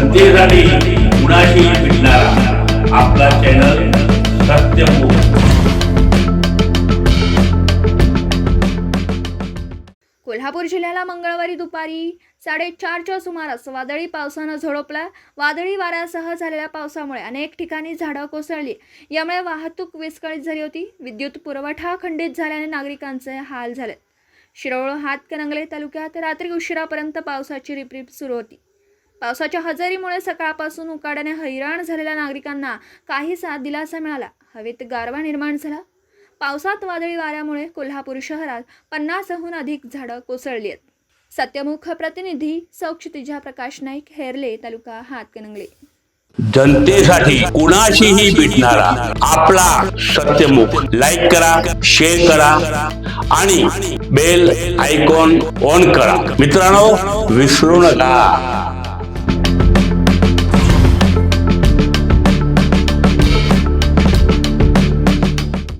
जनतेसाठी कुणाशी भेटणारा. आपला चॅनल सत्यमुख कोल्हापूर जिल्ह्याला मंगळवारी दुपारी साडेचारच्या सुमारास वादळी पावसानं झोडपला. वादळी वाऱ्यासह झालेल्या पावसामुळे अनेक ठिकाणी झाडं कोसळली. यामुळे वाहतूक विस्कळीत झाली होती. विद्युत पुरवठा खंडित झाल्याने नागरिकांचे हाल झाले. शिरोळ हातकणंगले तालुक्यात रात्री उशिरापर्यंत पावसाची रिपरिप सुरू होती. पावसाच्या हजेरीमुळे सकाळपासून उकाड्याने हैराण झालेल्या नागरिकांना काहीसा दिलासा मिळाला. हवेत गारवा निर्माण झाला. पावसात वादळी वाऱ्यामुळे कोल्हापूर शहरात पन्नासहून अधिक झाडं कोसळली आहेत. सत्यमुख प्रतिनिधी सौक्षितिजा प्रकाश नाईक हेरले तालुका हातकणंगले. जनतेसाठी कुणाशीही भेटणारा आपला सत्यमुख. लाईक करा शेअर करा आणि बेल आयकॉन ऑन करा. मित्रांनो विसरू नका.